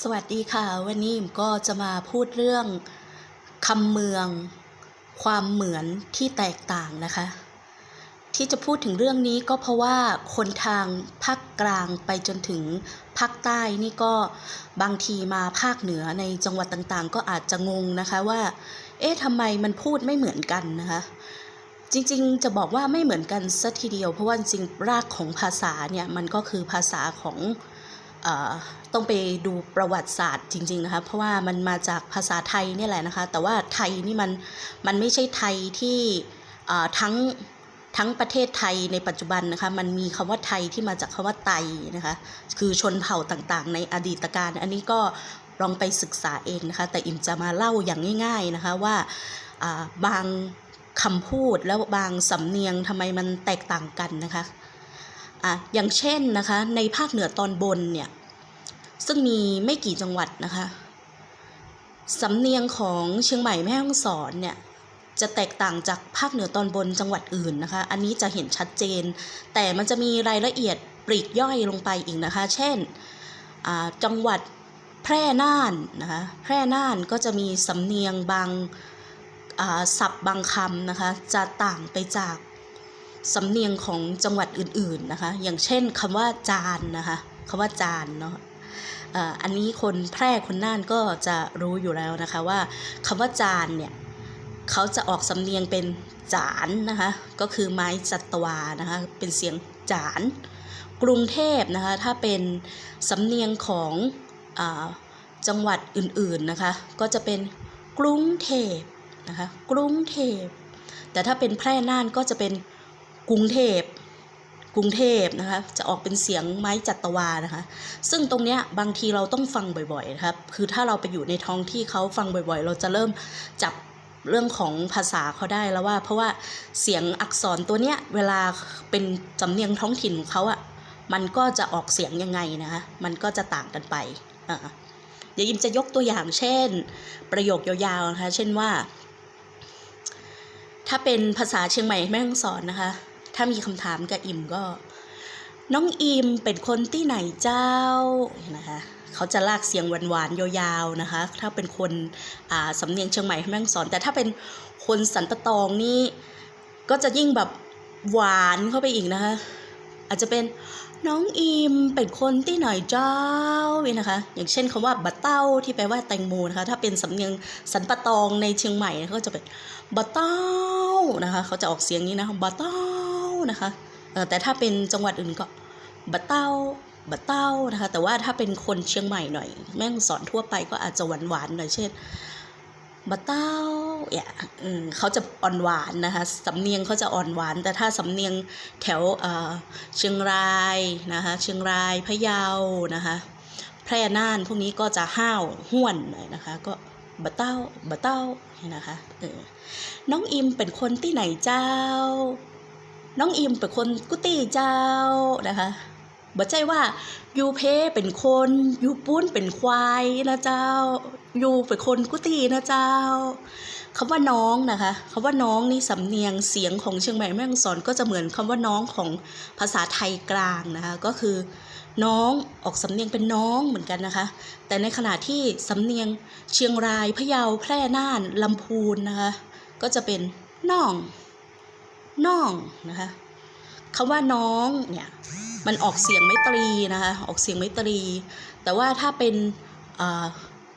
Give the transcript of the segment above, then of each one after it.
สวัสดีค่ะ วันนี้ก็จะมาพูดเรื่องคำเมือง ความเหมือนที่แตกต่างนะคะ ที่จะพูดถึงเรื่องนี้ก็เพราะว่าคนทางภาคกลางไปจนถึงภาคใต้นี่ก็บางทีมาภาคเหนือในจังหวัดต่างๆ ก็อาจจะงงนะคะว่า เอ๊ะทำไมมันพูดไม่เหมือนกันนะคะ จริงๆจะบอกว่าไม่เหมือนกันสัทีเดียวเพราะว่าจริงรากของภาษาเนี่ยมันก็คือภาษาของ ต้องไปดูประวัติศาสตร์จริง ๆ นะคะ เพราะว่ามันมาจากภาษาไทยนี่แหละนะคะ แต่ว่าไทยนี่มันมันไม่ใช่ไทยที่ทั้งทั้งประเทศไทยในปัจจุบันนะคะ มันมีคำว่าไทยที่มาจากคำว่าไตนะคะ คือชนเผ่าต่างๆ ในอดีตการ อันนี้ก็ลองไปศึกษาเองนะคะ แต่อิมจะมาเล่าอย่างง่าย ๆนะคะว่าอ่าบางคำพูดแล้วบางสำเนียงทำไมมันแตกต่างกันนะคะ อะอย่างเช่นนะคะในภาคเหนือตอนบนเนี่ยซึ่งมีไม่กี่จังหวัดนะคะสำเนียงของเชียงใหม่แม่ฮ่องสอนเนี่ยจะแตกต่างจากภาคเหนือตอนบนจังหวัดอื่นนะคะ อันนี้จะเห็นชัดเจน แต่มันจะมีรายละเอียดปลีกย่อยลงไปอีกนะคะ เช่นจังหวัดแพร่น่านนะคะ แพร่น่านก็จะมีสำเนียงบางศัพท์บางคำนะคะ จะต่างไปจาก สำเนียงของจังหวัดอื่นๆนะคะ อย่างเช่นคำว่าจานนะคะคำว่าจานเนาะอันนี้คนแพร่คนน่านก็จะรู้อยู่แล้วนะคะว่าคำว่าจานเนี่ยเขาจะออกสำเนียงเป็นจานนะคะ ก็คือไม้จัตวานะคะ เป็นเสียงจาน กรุงเทพนะคะ ถ้าเป็นสำเนียงของอจังหวัดอื่นๆนะคะ ก็จะเป็นกรุงเทพนะคะ กรุงเทพแต่ถ้าเป็นแพร่น่านก็จะเป็น กรุงเทพกรุงเทพนะคะจะออกเป็นเสียงไม้จัตวานะคะ ซึ่งตรงเนี้ยบางทีเราต้องฟังบ่อยๆนะครับคือถ้าเราไปอยู่ในท้องที่เขาฟังบ่อยๆ เราจะเริ่มจับเรื่องของภาษาเขาได้แล้วว่า เพราะว่าเสียงอักษรตัวเนี้ยเวลาเป็นสำเนียงท้องถิ่นของเขาอะ่ะมันก็จะออกเสียงยังไงนะคะมันก็จะต่างกันไปอ่าเดี๋ยวยิมจะยกตัวอย่างเช่น ประโยคยาวๆนะคะ เช่นว่า ถ้าเป็นภาษาเชียงใหม่แม่ฮ่องสอนนะคะามีคำถามกับอิมก็ น้องอิมเป็นคนที่ไหนเจ้านะคะเขาจะลากเสียงหวานๆยาวๆนะคะ ถ้าเป็นคนอ่าสำเนียงเชียงใหม่แม่งสอน แต่ถ้าเป็นคนสันปะตองนี่ก็จะยิ่งแบบหวานเข้าไปอีกนะคะ อาจจะเป็นน้องอิมเป็นคนที่ไหนเจ้าเนี่ยนะคะ อย่างเช่นคำว่าบะเต้าที่แปลว่าแตงโมนะคะ ถ้าเป็นสำเนียงสันปะตองในเชียงใหม่ก็จะเป็นบะเต้านะคะ เขาจะออกเสียงนี้นะบะเต้า นะคะแต่ถ้าเป็นจังหวัดอื่นก็บะเต้าบะเต้านะคะ แต่ว่าถ้าเป็นคนเชียงใหม่หน่อย แม่งสอนทั่วไปก็อาจจะหวานๆหน่อยเช่นบะเต้าเนี่ยเขาจะอ่อนหวานนะคะสำเนียงเขาจะอ่อนหวาน แต่ถ้าสำเนียงแถวเชียงรายนะคะเชียงรายพะเยานะคะแพร่น่านพวกนี้ก็จะห้าวห้วนหน่อยนะคะก็บะเต้าบะเต้าเนี่ยนะคะเออน้องอิมเป็นคนที่ไหนเจ้า น้องอิมเป็นคนกุฏิเจ้านะคะบ่ใจว่ายูเพเป็นคนยูปุ้นเป็นควายนะเจ้ายูเป็นคนกุฏินะเจ้าคำว่าน้องนะคะคำว่าน้องนี่สำเนียงเสียงของเชียงใหม่แม่ฮ่องสอนก็จะเหมือนคำว่าน้องของภาษาไทยกลางนะคะก็คือ น้องออกสำเนียงเป็นน้องเหมือนกันนะคะ แต่ในขณะที่สำเนียงเชียงรายพะเยาแพร่น่านลำพูนนะคะก็จะเป็นน้อง น้องนะคะคำว่าน้องเนี่ยมันออกเสียงไม่ตรีนะคะออกเสียงไม่ตรี แต่ว่าถ้าเป็น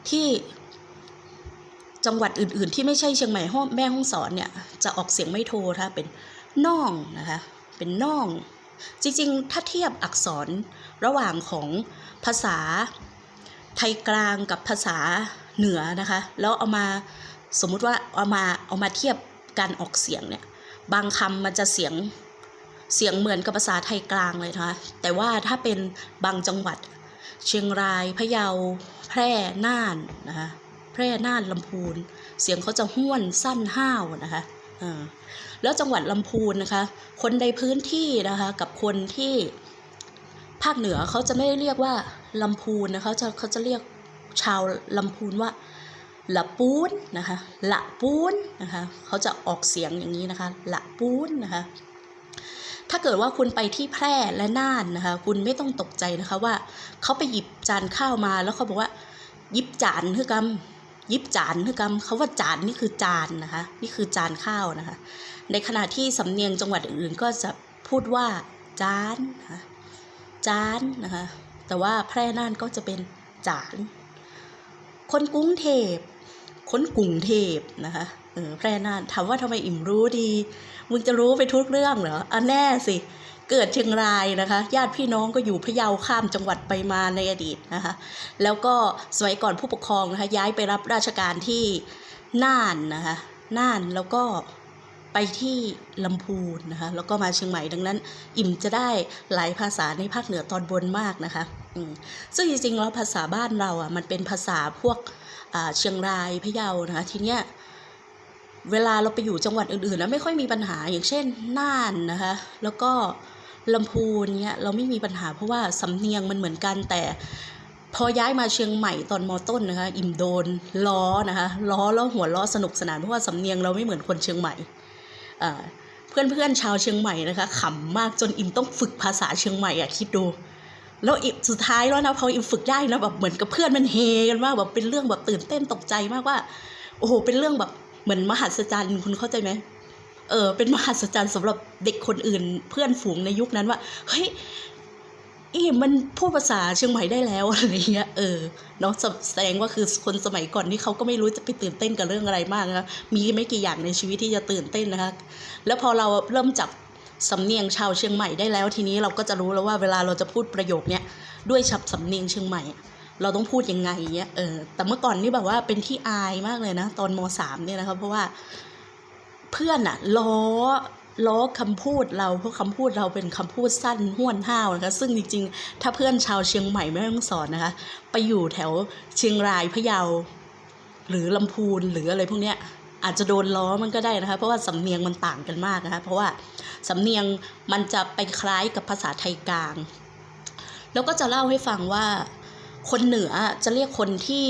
ที่จังหวัดอื่น ๆ ที่ไม่ใช่เชียงใหม่ห้องแม่ห้องสอนเนี่ยจะออกเสียงไม่โทถ้าเป็นน้องนะคะเป็นน้อง จริง ๆ ถ้าเทียบอักษรระหว่างของภาษาไทยกลางกับภาษาเหนือนะคะ แล้วเอามาสมมุติว่าเอามาเอามาเทียบการออกเสียงเนี่ย บางคำมันจะเสียงเสียงเหมือนกับภาษาไทยกลางเลยนะคะแต่ว่าถ้าเป็นบางจังหวัด เชียงรายพะเยา แพร่น่านนะคะแพร่น่านลำพูน เสียงเขาจะห้วนสั้นห้าวนะคะแล้วจังหวัดลำพูนนะคะ คนในพื้นที่นะคะกับคนที่ภาคเหนือเขาจะไม่ได้เรียกว่าลำพูนนะคะเขาจะเขาจะเรียกชาวลำพูนว่า ละปูนนะคะละปูนนะคะเขาจะออกเสียงอย่างนี้นะคะละปูนนะคะถ้าเกิดว่าคุณไปที่แพร่และน่านนะคะ คุณไม่ต้องตกใจนะคะว่าเขาไปหยิบจานข้าวมาแล้วเขาบอกว่าหยิบจานคือกำหยิบจานคือกำเขาว่าจานนี่คือจานนะคะ นี่คือจานข้าวนะคะ ในขณะที่สำเนียงจังหวัดอื่นๆ ก็จะพูดว่าจานนะคะจานนะคะ แต่ว่าแพร่น่านก็จะเป็นจาน คนกรุงเทพ ค้นกรุงเทพนะคะเออแพร่น่านถามว่าทำไมอิ่มรู้ดี มึงจะรู้ไปทุกเรื่องเหรออะแน่สิ เกิดเชียงรายนะคะ ญาติพี่น้องก็อยู่พะเยาข้ามจังหวัดไปมาในอดีตนะคะ แล้วก็สมัยก่อนผู้ปกครองนะคะย้ายไปรับราชการที่น่านนะคะน่านแล้วก็ไปที่ลำพูนนะคะ แล้วก็มาเชียงใหม่ดังนั้น อิ่มจะได้หลายภาษาในภาคเหนือตอนบนมากนะคะซึ่งจริงๆแล้วภาษาบ้านเราอะมันเป็นภาษาพวก เชียงรายพะเยานะคะทีเนี้ยเวลาเราไปอยู่จังหวัดอื่นๆ แล้วไม่ค่อยมีปัญหาอย่างเช่นน่านนะคะแล้วก็ลำพูนเนี้ยเราไม่มีปัญหาเพราะว่าสำเนียงมันเหมือนกันแต่พอย้ายมาเชียงใหม่ตอนมต้นนะคะอิ่มโดนล้อนะคะล้อแล้วหัวล้อสนุกสนานเพราะว่าสำเนียงเราไม่เหมือนคนเชียงใหม่อ่าเพื่อนๆชาวเชียงใหม่นะคะขำมากจนอิ่มต้องฝึกภาษาเชียงใหม่อะคิดดู แล้วอิสุดท้ายแล้วนะพออิมฝึกได้นะแบบเหมือนกับเพื่อนมันเฮกันมากแบบเป็นเรื่องแบบตื่นเต้นตกใจมากว่า โอ้โห เป็นเรื่องแบบเหมือนมหัศจรรย์คุณเข้าใจไหมเออเป็นมหัศจรรย์สำหรับเด็กคนอื่น เพื่อนฝูงในยุคนั้นว่าเฮ้ยอีมันพูดภาษาเชียงใหม่ได้แล้วอะไรเงี้ยเออเนาะแสดงว่าคือคนสมัยก่อนนี่เขาก็ไม่รู้จะไปตื่นเต้นกับเรื่องอะไรมากนะมีไม่กี่อย่างในชีวิตที่จะตื่นเต้นนะคะแล้วพอเราเริ่มจับ สำเนียงชาวเชียงใหม่ได้แล้ว ทีนี้เราก็จะรู้แล้วว่าเวลาเราจะพูดประโยคเนี้ยด้วยฉับสำเนียงเชียงใหม่ เราต้องพูดยังไงเงี้ยเออแต่เมื่อก่อนนี่แบบว่าเป็นที่อายมากเลยนะตอนมสามเนี่ยนะครับเพราะว่าเพื่อนอะล้อล้อคำพูดเราเพราะคำพูดเราเป็นคำพูดสั้นห้วนห้าวนะคะซึ่งจริงๆ ถ้าเพื่อนชาวเชียงใหม่ไม่ต้องสอนนะคะ ไปอยู่แถวเชียงรายพะเยา หรือลำพูนหรืออะไรพวกเนี้ย อาจจะโดนล้อมันก็ได้นะคะ เพราะว่าสำเนียงมันต่างกันมากนะคะ เพราะว่าสำเนียงมันจะไปคล้ายกับภาษาไทยกลาง แล้วก็จะเล่าให้ฟังว่าคนเหนือจะเรียกคนที่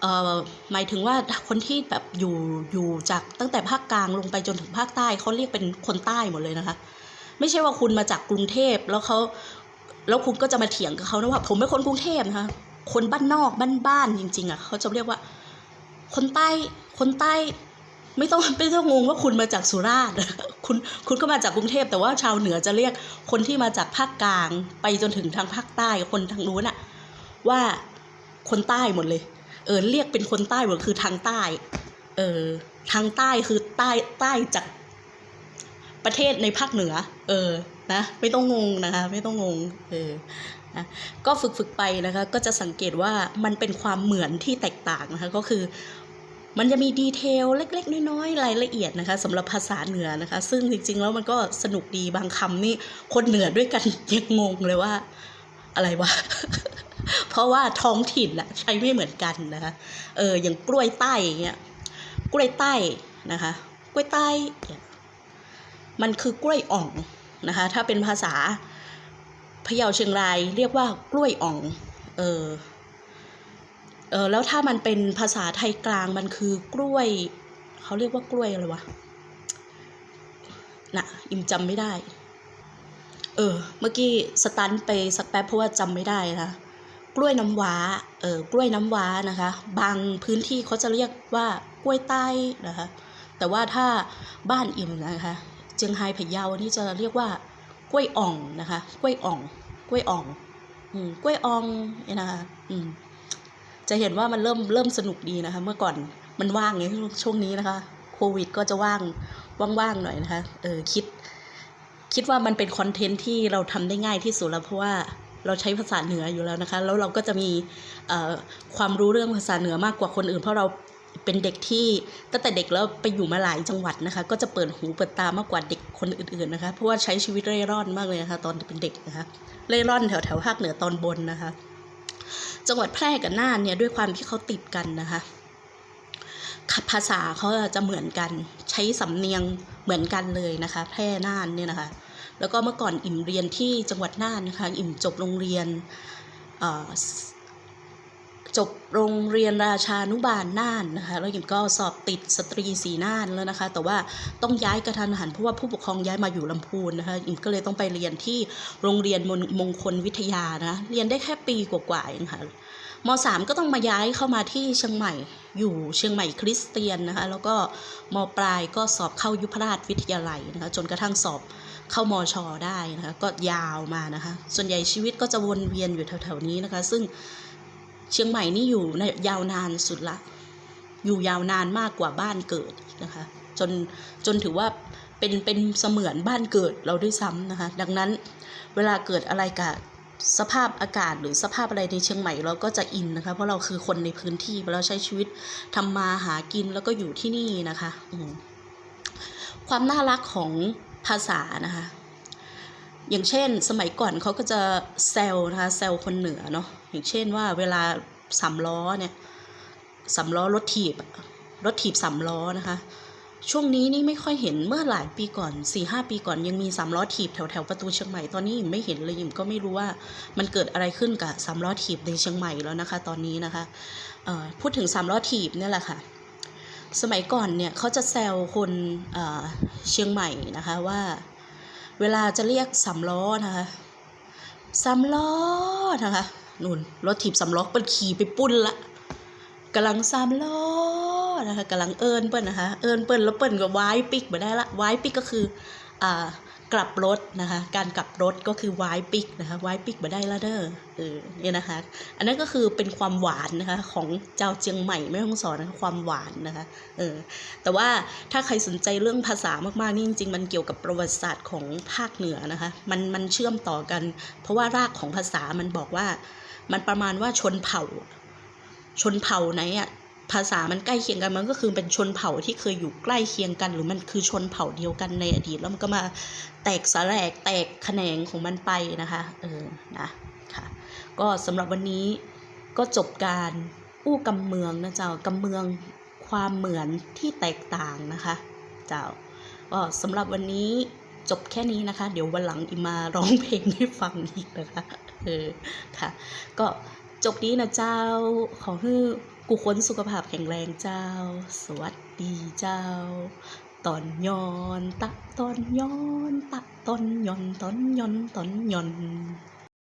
เอ่อหมายถึงว่าคนที่แบบอยู่อยู่จากตั้งแต่ภาคกลางลงไปจนถึงภาคใต้เขาเรียกเป็นคนใต้หมดเลยนะคะ ไม่ใช่ว่าคุณมาจากกรุงเทพแล้วเขาแล้วคุณก็จะมาเถียงกับเขานะว่าผมเป็นคนกรุงเทพนะคะคนบ้านนอกบ้านบ้านๆจริงๆอะเขาจะเรียกว่า คนใต้คนใต้ไม่ต้องไม่ต้องงงว่าคุณมาจากสุราษฎร์คุณคุณก็มาจากกรุงเทพแต่ว่าชาวเหนือจะเรียกคนที่มาจากภาคกลาง ไปจนถึงทางภาคใต้คนทางนู้นอะว่าคนใต้หมดเลย เออเรียกเป็นคนใต้หมดคือทางใต้ เออทางใต้คือใต้ใต้จากประเทศในภาคเหนือ เออนะไม่ต้องงงนะคะ ไม่ต้องงง เออ นะก็ฝึกฝึกไปนะคะก็จะสังเกตว่ามันเป็นความเหมือนที่แตกต่างนะคะก็คือมันจะมีดีเทลเล็ก ๆ น้อยๆรายละเอียดนะคะสำหรับภาษาเหนือนะคะ ซึ่งจริงๆแล้วมันก็สนุกดีบางคำนี่คนเหนือด้วยกันยังงงเลยว่า อะไรวะ เพราะว่าท้องถิ่นอะใช้ไม่เหมือนกันนะคะเอออย่างกล้วยใต้อย่างเงี้ยกล้วยใต้นะคะ กล้วยใต้ มันคือกล้วยอ่องนะคะ ถ้าเป็นภาษา พะเยาเชียงรายเรียกว่ากล้วยอ่อง เออ เออแล้วถ้ามันเป็นภาษาไทยกลางมันคือกล้วย เขาเรียกว่ากล้วยอะไรวะน่ะอิมจำไม่ได้ เออ เมื่อกี้สตันไปสักแป๊บเพราะว่าจำไม่ได้นะกล้วยน้ำว้า เออกล้วยน้ำว้านะคะ บางพื้นที่เขาจะเรียกว่ากล้วยใต้นะคะ แต่ว่าถ้าบ้านอิ่มนะคะ เจียงไฮ้พะเยานี่จะเรียกว่า กล้วยอ่องนะคะ กล้วยอ่อง กล้วยอ่องอืมกล้วยอ่องเนี่ยนะคะอืมจะเห็นว่ามันเริ่มเริ่มสนุกดีนะคะ เมื่อก่อนมันว่างไงช่วงนี้นะคะ โควิดก็จะว่างว่างๆหน่อยนะคะ เออคิด คิดว่ามันเป็นคอนเทนต์ที่เราทำได้ง่ายที่สุดแล้วเพราะว่าเราใช้ภาษาเหนืออยู่แล้วนะคะ แล้วเราก็จะมีความรู้เรื่องภาษาเหนือมากกว่าคนอื่น เพราะเรา เป็นเด็กที่ตั้งแต่เด็กแล้วไปอยู่มาหลายจังหวัดนะคะ ก็จะเปิดหูเปิดตามากกว่าเด็กคนอื่นๆนะคะเพราะว่าใช้ชีวิตเร่ร่อนมากเลยนะคะ ตอนเป็นเด็กนะคะเร่ร่อนแถวแถวๆภาคเหนือตอนบนนะคะ จังหวัดแพร่กับน่านเนี่ยด้วยความที่เขาติดกันนะคะภาษาเขาจะเหมือนกันใช้สำเนียงเหมือนกันเลยนะคะ แพร่น่านเนี่ยนะคะ แล้วก็เมื่อก่อนอิ่มเรียนที่จังหวัดน่านนะคะ อิ่มจบโรงเรียน จบโรงเรียนราชานุบาลน่านนะคะแล้วยิมก็สอบติดสตรีสีน่านแล้วนะคะ แต่ว่าต้องย้ายกระทันหันเพราะว่าผู้ปกครองย้ายมาอยู่ลำพูนนะคะยิมก็เลยต้องไปเรียนที่โรงเรียนมงมงคลวิทยานะเรียนได้แค่ปีกว่าๆเองค่ะมสามก็ต้องมาย้ายเข้ามาที่เชียงใหม่อยู่เชียงใหม่คริสเตียนนะคะแล้วก็มปลายก็สอบเข้ายุพราชวิทยาลัยนะคะจนกระทั่งสอบเข้ามอชอได้นะคะก็ยาวมานะคะส่วนใหญ่ชีวิตก็จะวนเวียนอยู่แถวๆนี้นะคะ ซึ่ง เชียงใหม่นี่อยู่ในยาวนานสุดละ อยู่ยาวนานมากกว่าบ้านเกิดนะคะ จนจนถือว่าเป็นเป็นเสมือนบ้านเกิดเราด้วยซ้ำนะคะ ดังนั้นเวลาเกิดอะไรกับสภาพอากาศหรือสภาพอะไรในเชียงใหม่เราก็จะอินนะคะ เพราะเราคือคนในพื้นที่เราใช้ชีวิตทำมาหากินแล้วก็อยู่ที่นี่นะคะความน่ารักของภาษานะคะ อย่างเช่น สมัยก่อนเขาก็จะแซวนะคะแซวคนเหนือเนาะ อย่างเช่นว่าเวลาสามล้อเนี่ยสามล้อรถถีบรถถีบสามล้อนะคะ ช่วงนี้นี่ไม่ค่อยเห็นเมื่อหลายปีก่อนสี่ห้าปีก่อนยังมีสามล้อถีบแถวแถวประตูเชียงใหม่ตอนนี้ไม่เห็นเลยยิมก็ไม่รู้ว่ามันเกิดอะไรขึ้นกับสามล้อถีบในเชียงใหม่แล้วนะคะ ตอนนี้นะคะพูดถึงสามล้อถีบเนี่ยแหละค่ะสมัยก่อนเนี่ยเขาจะแซวคนเอ่อเชียงใหม่นะคะว่า เวลาจะเรียกสามล้อนะคะสามล้อนะคะ นู่นรถถีบสามล้อเปิ้นขี่ไปปุ้นละกำลังสามล้อนะคะกำลังเอิญเปิ้นนะคะ เอิญเปิ้นแล้วเปิ้นก็วายปิกมาได้ละวายปิกก็คืออ่ากลับรถนะคะ การกลับรถก็คือวายปิกนะคะวายปิกมาได้ละเด้อเออเนี่ยนะคะ อันนั้นก็คือเป็นความหวานนะคะของเจ้าเจียงใหม่แม่ฮ่องสอนนะคะความหวานนะคะเออแต่ว่าถ้าใครสนใจเรื่องภาษามากๆนี่จริงๆ มันเกี่ยวกับประวัติศาสตร์ของภาคเหนือนะคะ มันมันเชื่อมต่อกัน เพราะว่ารากของภาษามันบอกว่า มันประมาณว่าชนเผ่า ชนเผ่าไหนอะภาษามันใกล้เคียงกันมันก็คือเป็นชนเผ่าที่เคยอยู่ใกล้เคียงกัน หรือมันคือชนเผ่าเดียวกันในอดีตแล้วมันก็มาแตกสลายแตกแขนงของมันไปนะคะเออนะค่ะก็สำหรับวันนี้ก็จบการอู้กำเมืองนะเจ้ากำเมืองความเหมือนที่แตกต่างนะคะเจ้าก็สำหรับวันนี้จบแค่นี้นะคะ เดี๋ยววันหลังอิมาร้องเพลงให้ฟังอีกนะคะ เออค่ะ ก็จบนี้นะเจ้า ขอให้กูค้นสุขภาพแข็งแรงเจ้า สวัสดีเจ้า ตอนย้อนตะตอนย้อนตะตอนย้อนตอนย้อนตอนย้อน